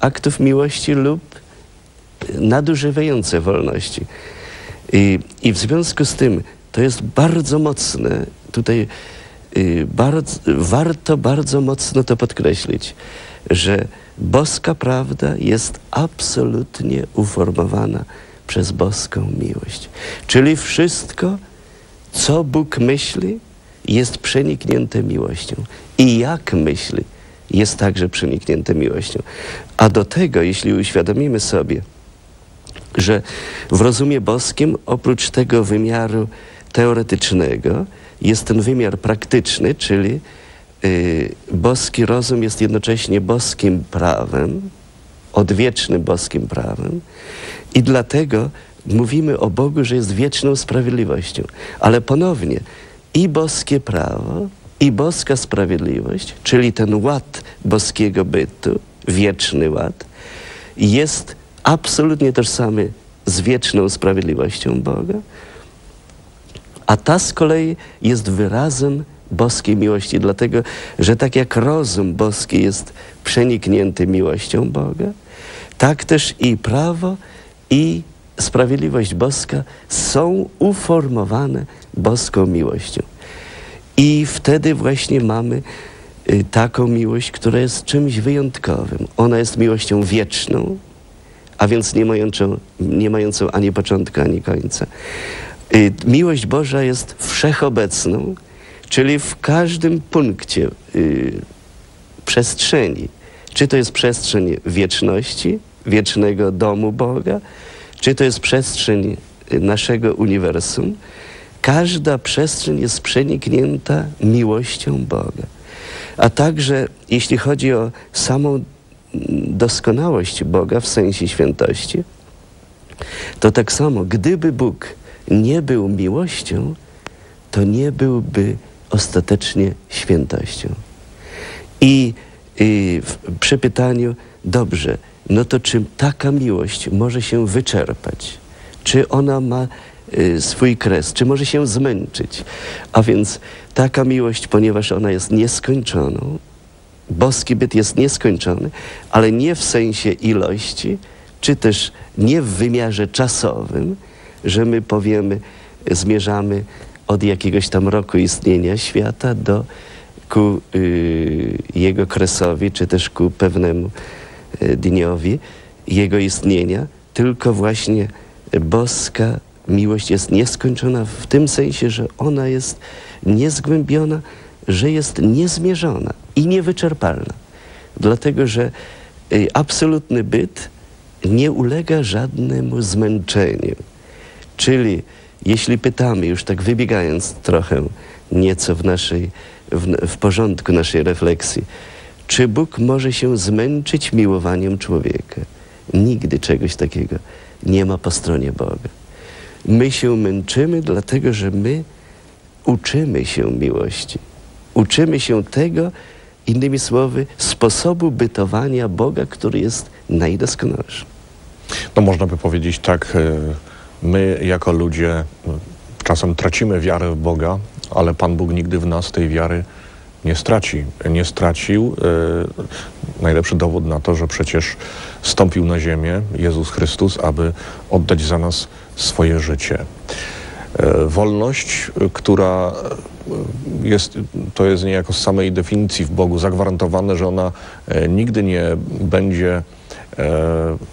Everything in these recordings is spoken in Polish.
aktów miłości lub nadużywające wolności. I, I w związku z tym to jest bardzo mocne, tutaj y, bardzo, warto bardzo mocno to podkreślić, że boska prawda jest absolutnie uformowana przez boską miłość. Czyli wszystko, co Bóg myśli, jest przeniknięte miłością. I jak myśli, jest także przeniknięte miłością. A do tego, jeśli uświadomimy sobie, że w rozumie boskim oprócz tego wymiaru teoretycznego jest ten wymiar praktyczny, czyli y, boski rozum jest jednocześnie boskim prawem, odwiecznym boskim prawem i dlatego mówimy o Bogu, że jest wieczną sprawiedliwością. Ale ponownie i boskie prawo, i boska sprawiedliwość, czyli ten ład boskiego bytu, wieczny ład, jest absolutnie tożsamy z wieczną sprawiedliwością Boga, a ta z kolei jest wyrazem boskiej miłości, dlatego że tak jak rozum boski jest przeniknięty miłością Boga, tak też i prawo i sprawiedliwość boska są uformowane boską miłością. I wtedy właśnie mamy y, taką miłość, która jest czymś wyjątkowym. Ona jest miłością wieczną, a więc nie mającą, nie mającą ani początku, ani końca. Y, miłość Boża jest wszechobecną, czyli w każdym punkcie y, przestrzeni. Czy to jest przestrzeń wieczności, wiecznego domu Boga, czy to jest przestrzeń naszego uniwersum, każda przestrzeń jest przeniknięta miłością Boga. A także jeśli chodzi o samą doskonałość Boga w sensie świętości, to tak samo, gdyby Bóg nie był miłością, to nie byłby ostatecznie świętością. I, w, przy pytaniu, dobrze, no to czy taka miłość może się wyczerpać? Czy ona ma swój kres? Czy może się zmęczyć? A więc taka miłość, ponieważ ona jest nieskończoną, boski byt jest nieskończony, ale nie w sensie ilości, czy też nie w wymiarze czasowym, że my powiemy, zmierzamy od jakiegoś tam roku istnienia świata do ku y, jego kresowi, czy też ku pewnemu y, dniowi jego istnienia, tylko właśnie boska miłość jest nieskończona w tym sensie, że ona jest niezgłębiona, że jest niezmierzona i niewyczerpalna. Dlatego, że y, absolutny byt nie ulega żadnemu zmęczeniu. Czyli jeśli pytamy, już tak wybiegając trochę nieco w, naszej, w, w porządku naszej refleksji, czy Bóg może się zmęczyć miłowaniem człowieka? Nigdy czegoś takiego nie ma po stronie Boga. My się męczymy, dlatego że my uczymy się miłości. Uczymy się tego, innymi słowy, sposobu bytowania Boga, który jest najdoskonalszy. No można by powiedzieć tak, e, my jako ludzie no, czasem tracimy wiarę w Boga, ale Pan Bóg nigdy w nas tej wiary nie straci. Nie stracił. E, najlepszy dowód na to, że przecież stąpił na ziemię Jezus Chrystus, aby oddać za nas swoje życie. E, wolność, która jest, to jest niejako z samej definicji w Bogu zagwarantowane, że ona nigdy nie będzie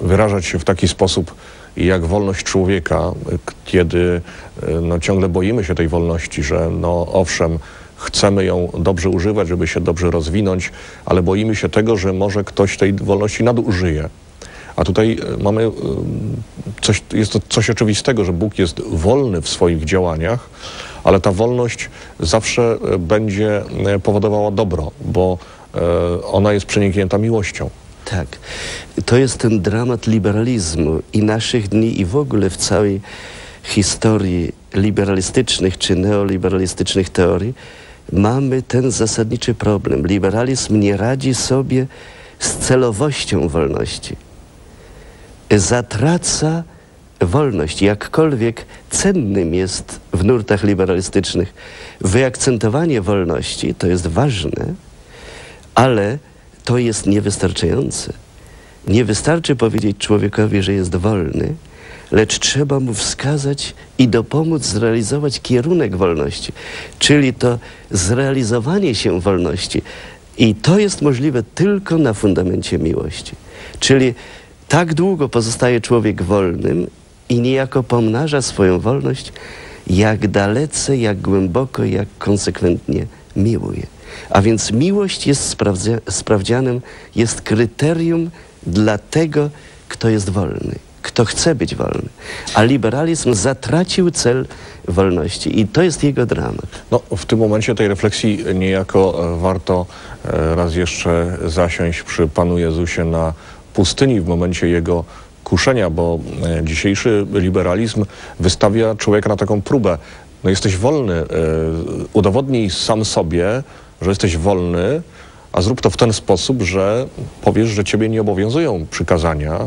wyrażać się w taki sposób, jak wolność człowieka, kiedy no, ciągle boimy się tej wolności, że no owszem, chcemy ją dobrze używać, żeby się dobrze rozwinąć, ale boimy się tego, że może ktoś tej wolności nadużyje. A tutaj e, mamy e, coś, jest to coś oczywistego, że Bóg jest wolny w swoich działaniach, ale ta wolność zawsze e, będzie powodowała dobro, bo ona jest przeniknięta miłością. Tak. To jest ten dramat liberalizmu i naszych dni i w ogóle w całej historii liberalistycznych czy neoliberalistycznych teorii mamy ten zasadniczy problem. Liberalizm nie radzi sobie z celowością wolności. Zatraca wolność, jakkolwiek cennym jest w nurtach liberalistycznych wyakcentowanie wolności, to jest ważne, ale to jest niewystarczające. nie wystarczy powiedzieć człowiekowi, że jest wolny, lecz trzeba mu wskazać i dopomóc zrealizować kierunek wolności, czyli to zrealizowanie się wolności. I to jest możliwe tylko na fundamencie miłości. Czyli tak długo pozostaje człowiek wolnym i niejako pomnaża swoją wolność, jak dalece, jak głęboko, jak konsekwentnie miłuje. A więc miłość jest sprawdzianem, jest kryterium dla tego, kto jest wolny, kto chce być wolny. A liberalizm zatracił cel wolności i to jest jego dramat. No, w tym momencie tej refleksji niejako e, warto e, raz jeszcze zasiąść przy Panu Jezusie na pustyni w momencie jego kuszenia, bo e, dzisiejszy liberalizm wystawia człowieka na taką próbę. No jesteś wolny, udowodnij sam sobie, że jesteś wolny, a zrób to w ten sposób, że powiesz, że ciebie nie obowiązują przykazania,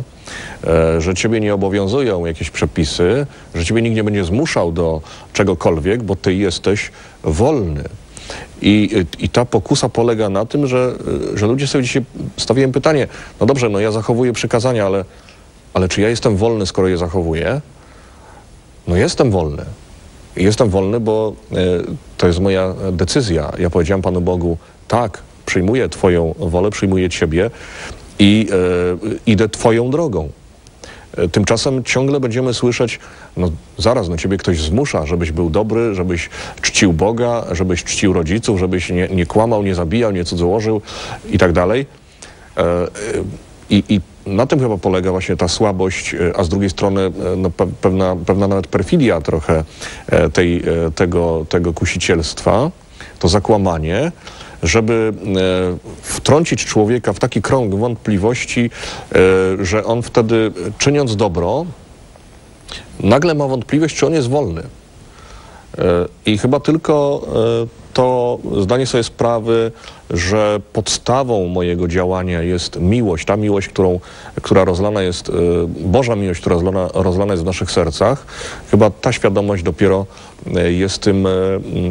e, że ciebie nie obowiązują jakieś przepisy, że ciebie nikt nie będzie zmuszał do czegokolwiek, bo ty jesteś wolny. I, I ta pokusa polega na tym, że, że ludzie sobie dzisiaj stawiają pytanie, no dobrze, no ja zachowuję przykazania, ale, ale czy ja jestem wolny, skoro je zachowuję? No jestem wolny. Jestem wolny, bo y, to jest moja decyzja. Ja powiedziałem Panu Bogu, tak, przyjmuję Twoją wolę, przyjmuję Ciebie i e, idę Twoją drogą. E, tymczasem ciągle będziemy słyszeć, no zaraz, no ciebie ktoś zmusza, żebyś był dobry, żebyś czcił Boga, żebyś czcił rodziców, żebyś nie, nie kłamał, nie zabijał, nie cudzołożył i tak dalej. E, I, I, na tym chyba polega właśnie ta słabość, a z drugiej strony no, pewna, pewna nawet perfidia trochę tej, tego, tego kusicielstwa, to zakłamanie, żeby e, wtrącić człowieka w taki krąg wątpliwości, e, że on wtedy czyniąc dobro, nagle ma wątpliwość, czy on jest wolny. E, I chyba tylko to zdanie sobie sprawy, że podstawą mojego działania jest miłość, ta miłość, którą, która rozlana jest, Boża miłość, która rozlana, rozlana jest w naszych sercach, chyba ta świadomość dopiero jest tym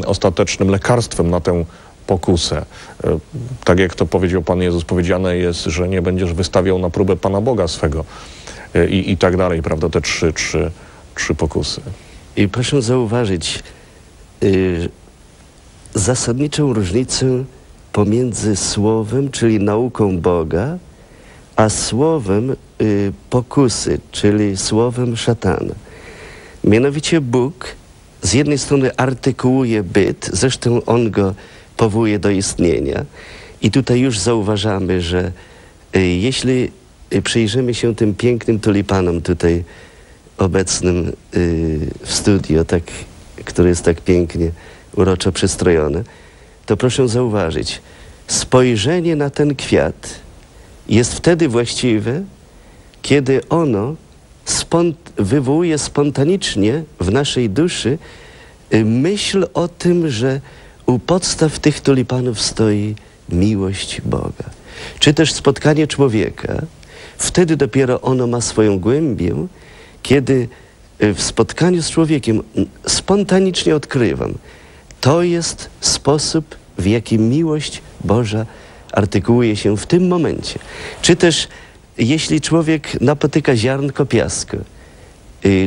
ostatecznym lekarstwem na tę pokusę. E, tak jak to powiedział Pan Jezus, powiedziane jest, że nie będziesz wystawiał na próbę Pana Boga swego e, i, i tak dalej, prawda, te trzy, trzy, trzy pokusy. I proszę zauważyć y, zasadniczą różnicę pomiędzy słowem, czyli nauką Boga, a słowem y, pokusy, czyli słowem szatana. Mianowicie Bóg z jednej strony artykułuje byt, zresztą On go powołuje do istnienia. I tutaj już zauważamy, że y, jeśli y, przyjrzymy się tym pięknym tulipanom tutaj obecnym y, w studio, tak, który jest tak pięknie, uroczo przystrojony, to proszę zauważyć, spojrzenie na ten kwiat jest wtedy właściwe, kiedy ono spont wywołuje spontanicznie w naszej duszy myśl o tym, że u podstaw tych tulipanów stoi miłość Boga. Czy też spotkanie człowieka, wtedy dopiero ono ma swoją głębię, kiedy e, w spotkaniu z człowiekiem spontanicznie odkrywam, to jest sposób, w jaki miłość Boża artykułuje się w tym momencie. Czy też jeśli człowiek napotyka ziarnko piasku, Y,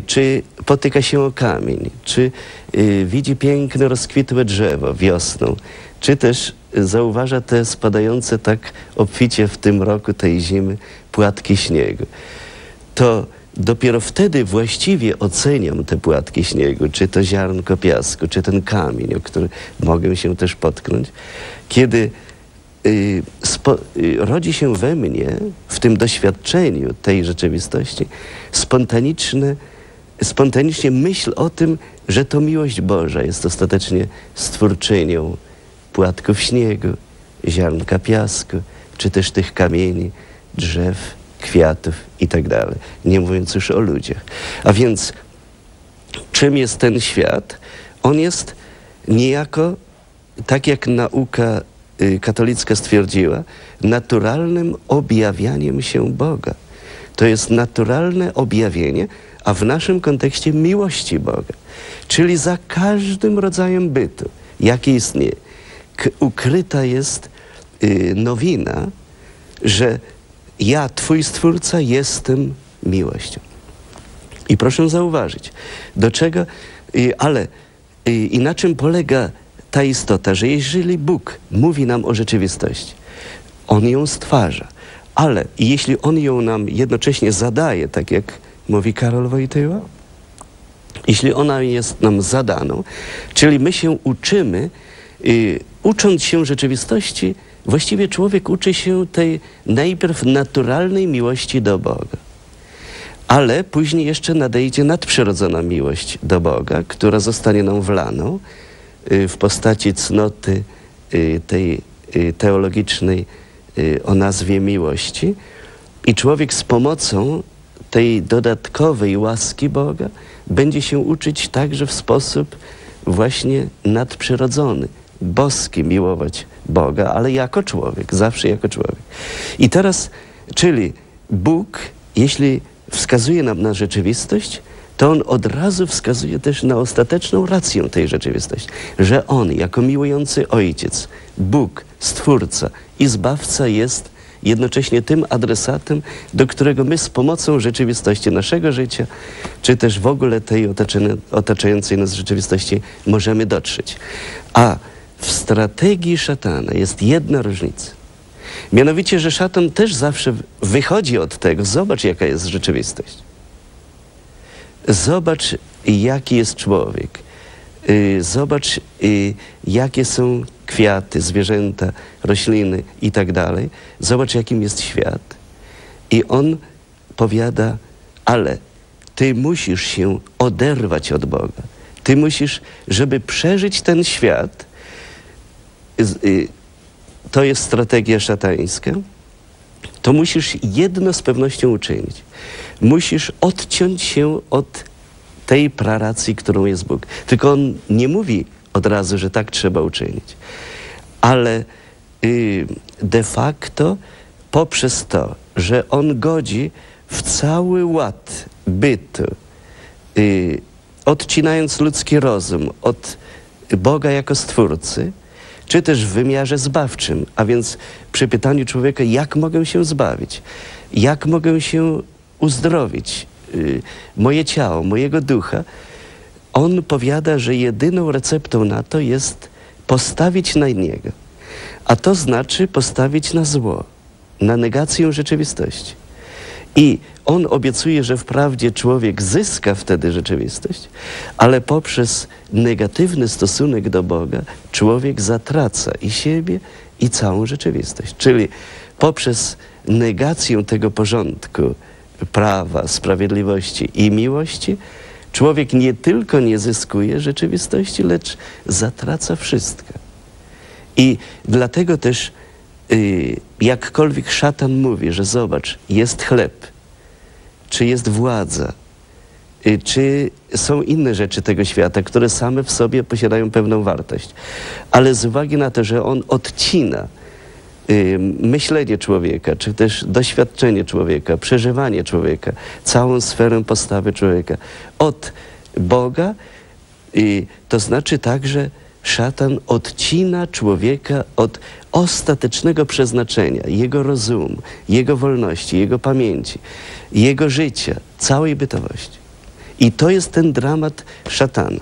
czy potyka się o kamień, czy y, widzi piękne, rozkwitłe drzewo wiosną, czy też zauważa te spadające tak obficie w tym roku, tej zimy, płatki śniegu. To dopiero wtedy właściwie oceniam te płatki śniegu, czy to ziarnko piasku, czy ten kamień, o który mogę się też potknąć, kiedy y, spo, y, rodzi się we mnie, w tym doświadczeniu tej rzeczywistości, spontaniczne, spontanicznie myśl o tym, że to miłość Boża jest ostatecznie stwórczynią płatków śniegu, ziarnka piasku, czy też tych kamieni, drzew, kwiatów i tak. Nie mówiąc już o ludziach. A więc czym jest ten świat? On jest niejako, tak jak nauka y, katolicka stwierdziła, naturalnym objawianiem się Boga. To jest naturalne objawienie, a w naszym kontekście miłości Boga. Czyli za każdym rodzajem bytu, jaki istnieje, ukryta jest y, nowina, że ja, Twój Stwórca, jestem miłością. I proszę zauważyć, do czego, ale i na czym polega ta istota, że jeżeli Bóg mówi nam o rzeczywistości, On ją stwarza, ale jeśli On ją nam jednocześnie zadaje, tak jak mówi Karol Wojtyła, jeśli ona jest nam zadaną, czyli my się uczymy, y, ucząc się rzeczywistości, właściwie człowiek uczy się tej najpierw naturalnej miłości do Boga. Ale później jeszcze nadejdzie nadprzyrodzona miłość do Boga, która zostanie nam wlaną w postaci cnoty y, tej y, teologicznej o nazwie miłości. I człowiek z pomocą tej dodatkowej łaski Boga będzie się uczyć także w sposób właśnie nadprzyrodzony, boski miłować Boga, ale jako człowiek, zawsze jako człowiek. I teraz, czyli Bóg, jeśli wskazuje nam na rzeczywistość, to on od razu wskazuje też na ostateczną rację tej rzeczywistości, że on jako miłujący ojciec, Bóg, Stwórca i Zbawca jest jednocześnie tym adresatem, do którego my z pomocą rzeczywistości naszego życia, czy też w ogóle tej otaczającej nas rzeczywistości możemy dotrzeć. A w strategii szatana jest jedna różnica. Mianowicie, że szatan też zawsze wychodzi od tego, zobacz jaka jest rzeczywistość. Zobacz jaki jest człowiek. Y, zobacz y, jakie są kwiaty, zwierzęta, rośliny i tak dalej. Zobacz jakim jest świat. I on powiada, ale ty musisz się oderwać od Boga. Ty musisz, żeby przeżyć ten świat, y, to jest strategia szatańska, to musisz jedno z pewnością uczynić. Musisz odciąć się od tej praracji, którą jest Bóg. Tylko On nie mówi od razu, że tak trzeba uczynić. Ale y, de facto poprzez to, że On godzi w cały ład bytu, y, odcinając ludzki rozum od Boga jako Stwórcy, czy też w wymiarze zbawczym, a więc przy pytaniu człowieka, jak mogę się zbawić, jak mogę się uzdrowić, yy, moje ciało, mojego ducha, on powiada, że jedyną receptą na to jest postawić na niego. A to znaczy postawić na zło, na negację rzeczywistości. I on obiecuje, że wprawdzie człowiek zyska wtedy rzeczywistość, ale poprzez negatywny stosunek do Boga człowiek zatraca i siebie, i całą rzeczywistość. Czyli poprzez negację tego porządku, prawa, sprawiedliwości i miłości, człowiek nie tylko nie zyskuje rzeczywistości, lecz zatraca wszystko. I dlatego też jakkolwiek szatan mówi, że zobacz, jest chleb, czy jest władza, y, czy są inne rzeczy tego świata, które same w sobie posiadają pewną wartość. Ale z uwagi na to, że on odcina y, myślenie człowieka, czy też doświadczenie człowieka, przeżywanie człowieka, całą sferę postawy człowieka od Boga, to znaczy także szatan odcina człowieka od ostatecznego przeznaczenia, jego rozumu, jego wolności, jego pamięci, jego życia, całej bytowości. I to jest ten dramat szatana.